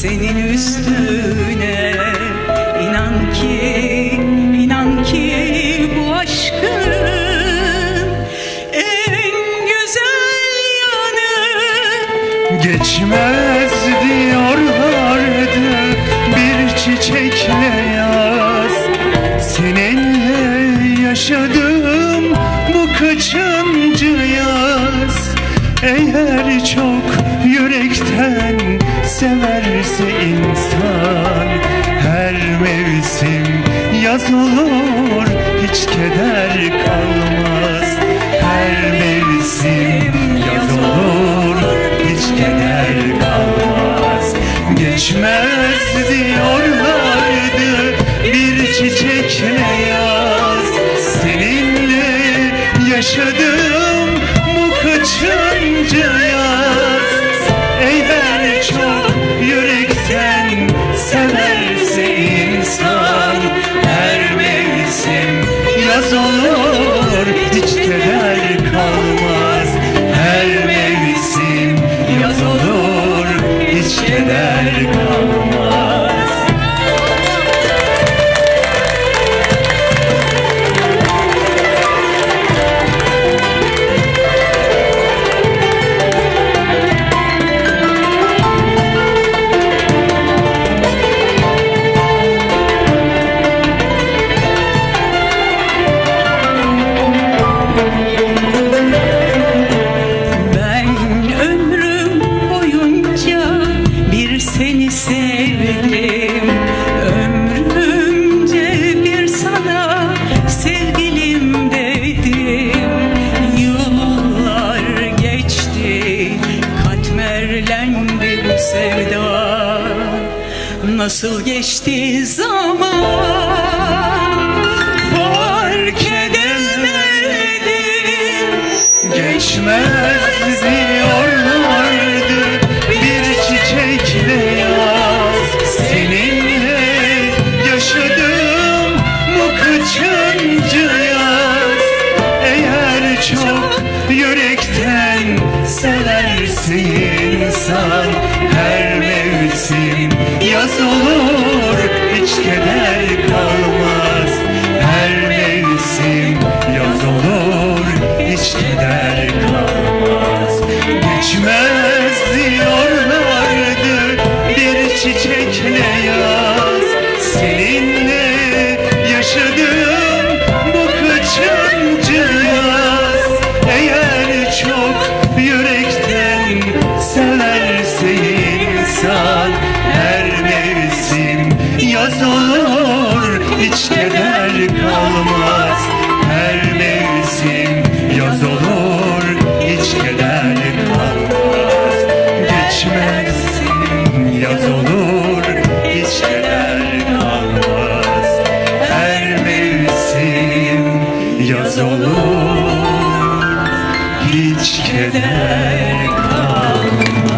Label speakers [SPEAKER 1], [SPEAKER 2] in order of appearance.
[SPEAKER 1] senin üstüne. İnan ki inan ki bu aşkın en güzel yanı. Geçmez diyorlardı bir çiçekle yaz. Seninle yaşadığım bu kaçıncı yaz? Eğer çok yürekten severse insan. keder
[SPEAKER 2] sevda. Nasıl geçti zaman? Fark edemedim
[SPEAKER 1] Geçmez diyorlardı Bir çiçekle Seninle yaşadım Bu yaz? Eğer çok yürekten Seversin insan Yaz olur hiç keder kalmaz. Her mevsim yaz olur hiç keder kalmaz. Geçmez yaz olur Hiç keder kalmaz.